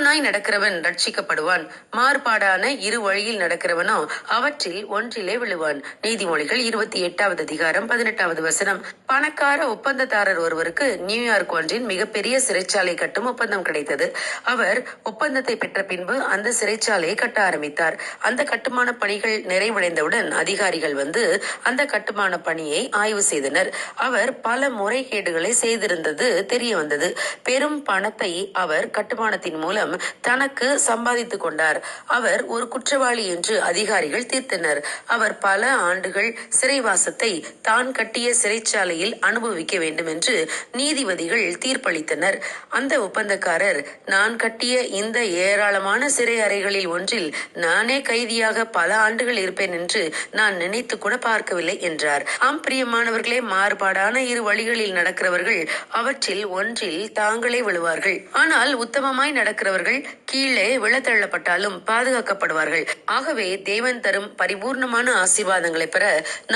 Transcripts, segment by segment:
உத்தமனாய் நடக்கிறவன் ரட்சிக்கப்படுவான். மாறுபாடான இரு வழியில் நடக்கிறவனோ அவற்றில் ஒன்றிலே விழுவான். நீதிமொழிகள் இருபத்தி எட்டாவது அதிகாரம் பதினெட்டாவது வசனம். பணக்கார ஒப்பந்ததாரர் ஒருவருக்கு நியூயார்க் ஒன்றின் மிகப்பெரிய சிறைச்சாலை கட்டும் ஒப்பந்தம் கிடைத்தது. அவர் ஒப்பந்தத்தை பெற்ற பின்பு அந்த சிறைச்சாலையை கட்ட ஆரம்பித்தார். அந்த கட்டுமான பணிகள் நிறைவடைந்தவுடன் அதிகாரிகள் வந்து அந்த கட்டுமான பணியை ஆய்வு செய்தனர். அவர் பல முறைகேடுகளை செய்திருந்தது தெரிய வந்தது. பெரும் பணத்தை அவர் கட்டுமானத்தின் மூலம் தனக்கு சம்பாதித்துக் கொண்டார். அவர் ஒரு குற்றவாளி என்று அதிகாரிகள் தீர்த்தனர். அவர் பல ஆண்டுகள் சிறைவாசத்தை தான் கட்டிய சிறைச்சாலை முறையில் அனுபவிக்க வேண்டும் என்று நீதிபதிகள் தீர்ப்பளித்தனர். அந்த ஒப்பந்தக்காரர் நான் கட்டிய இந்த ஏராளமான சிறை அறைகளில் ஒன்றில் நானே கைதியாக பல ஆண்டுகள் இருப்பேன் என்று நான் நினைத்து கூட பார்க்கவில்லை என்றார். ஆம் பிரியமானவர்களே மாறுபாடான இரு வழிகளில் நடக்கிறவர்கள் அவற்றில் ஒன்றில் தாங்களே விழுவார்கள். ஆனால் உத்தமமாய் நடக்கிறவர்கள் கீழே விழத்தள்ளப்பட்டாலும் பாதுகாக்கப்படுவார்கள். ஆகவே தேவன் தரும் பரிபூர்ணமான ஆசீர்வாதங்களை பெற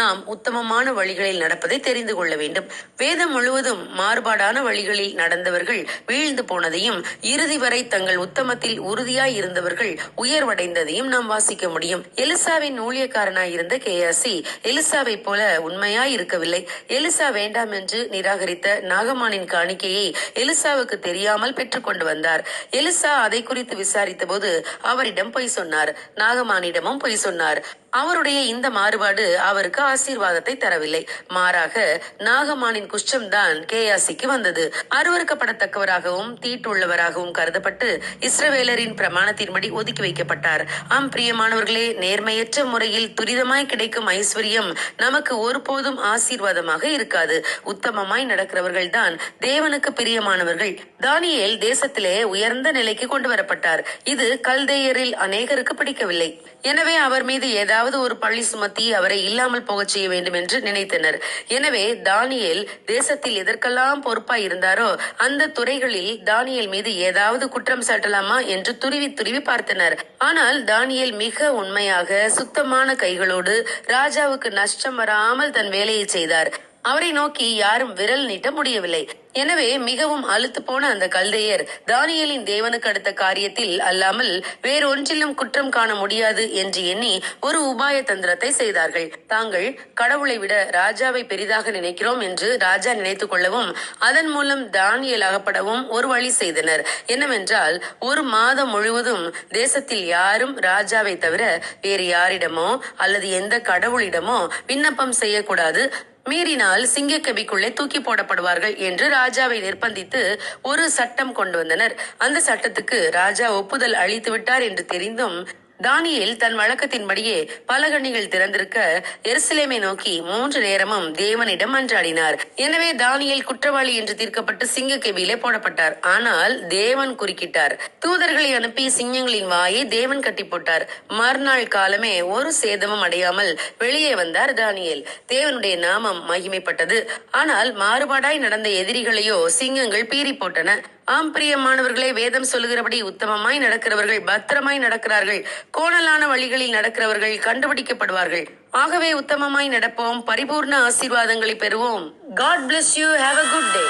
நாம் உத்தமமான வழிகளில் நடப்பதை தெரிந்து கொள்ள கொள்ள வேண்டும். வேதம் முழுவதும் மாறுபாடான வழிகளில் நடந்தவர்கள் வீழ்ந்து போனதையும் இறுதி வரை தங்கள் உத்தமத்தில் உறுதியாய் இருந்தவர்கள் உயர்வடைந்ததையும் நாம் வாசிக்க முடியும். எலிசாவின் ஊழியக்காரனாய் இருந்த கேயாசி எலிசாவை போல உண்மையாய் இருக்கவில்லை. எலிசா வேண்டாம் என்று நிராகரித்த நாகமானின் காணிக்கையை எலிசாவுக்கு தெரியாமல் பெற்றுக்கொண்டு வந்தார். எலிசா அதை குறித்து விசாரித்த போது அவரிடம் பொய் சொன்னார். நாகமானிடமும் பொய் சொன்னார். அவருடைய இந்த மாறுபாடு அவருக்கு ஆசீர்வாதத்தை தரவில்லை. மாறாக நாகமானின் குஷ்டம்தான் கேயாசிக்கு வந்தது. அருவறுக்கப்படத்தக்கவராகவும் தீட்டுள்ளவராகவும் கருதப்பட்டு இஸ்ரவேலரின் பிரமாணத்தின்படி ஒதுக்கி வைக்கப்பட்டார். ஆம் பிரியமானவர்களே நேர்மையற்ற முறையில் துரிதமாய் கிடைக்கும் ஐஸ்வர்யம் நமக்கு ஒருபோதும் ஆசீர்வாதமாக இருக்காது. உத்தமமாய் நடக்கிறவர்கள் தான் தேவனுக்கு பிரியமானவர்கள். தானியேல் தேசத்திலே உயர்ந்த நிலைக்கு கொண்டு வரப்பட்டார். இது கல்தேயரில் அநேகருக்கு பிடிக்கவில்லை. எனவே அவர் மீது ஏதாவது ஒரு பழி சுமத்தி அவரை இல்லாமல் போகச் செய்ய வேண்டும் என்று நினைத்தனர். எனவே தானியேல் தேசத்தில் எதற்கெல்லாம் பொறுப்பாய் இருந்தாரோ அந்த துறைகளில் தானியல் மீது ஏதாவது குற்றம் சாட்டலாமா என்று துருவி துருவி பார்த்தனர். ஆனால் தானியல் மிக உண்மையாக சுத்தமான கைகளோடு ராஜாவுக்கு நஷ்டம் வராமல் தன் வேலையை செய்தார். அவரை நோக்கி யாரும் விரல் நீட்ட முடியவில்லை. எனவே மிகவும் அழுத்து போன அந்த கல்தையர் தானியலின் தேவனுக்கு அடுத்த காரியத்தில் அல்லாமல் வேறொன்றிலும் குற்றம் காண முடியாது என்று எண்ணி ஒரு உபாய தந்திரத்தை செய்தார்கள். தாங்கள் கடவுளை விட ராஜாவை பெரிதாக நினைக்கிறோம் என்று ராஜா நினைத்துக் கொள்ளவும் அதன் மூலம் தானியல் அகப்படவும் ஒரு வழி செய்தனர். என்னவென்றால் ஒரு மாதம் முழுவதும் தேசத்தில் யாரும் ராஜாவை தவிர வேறு யாரிடமோ அல்லது எந்த கடவுளிடமோ விண்ணப்பம் செய்யக்கூடாது. மீறினால் சிங்கக்கபிக்குள்ளே தூக்கி போடப்படுவார்கள் என்று ராஜாவை நிர்பந்தித்து ஒரு சட்டம் கொண்டு வந்தனர். அந்த சட்டத்துக்கு ராஜா ஒப்புதல் அளித்து விட்டார் என்று தெரிந்தும் தானியேல் தன் வழக்கத்தின்படியே பலகணிகள் திறந்திருக்க எருசலேமை நோக்கி மூன்று நேரமும் தேவனிடம் அன்றாடினார் எனவே தானியல் குற்றவாளி என்று தீர்க்கப்பட்டு சிங்க கெபியிலே போடப்பட்டார். ஆனால் தேவன் குறுக்கிட்டார். தூதர்களை அனுப்பி சிங்கங்களின் வாயை தேவன் கட்டி போட்டார். மறுநாள் காலமே ஒரு சேதமும் அடையாமல் வெளியே வந்தார் தானியல். தேவனுடைய நாமம் மகிமைப்பட்டது. ஆனால் மாறுபாடாய் நடந்த எதிரிகளையோ சிங்கங்கள் பீறி போட்டன. ஆம் பிரியமானவர்களே வேதம் சொல்லுகிறபடி உத்தமமாய் நடக்கிறவர்கள் பத்திரமாய் நடக்கிறார்கள். கோணலான வழிகளில் நடக்கிறவர்கள் கண்டுபிடிக்கப்படுவார்கள். ஆகவே உத்தமமாய் நடப்போம் பரிபூர்ண ஆசீர்வாதங்களை பெறுவோம். God bless you have a good day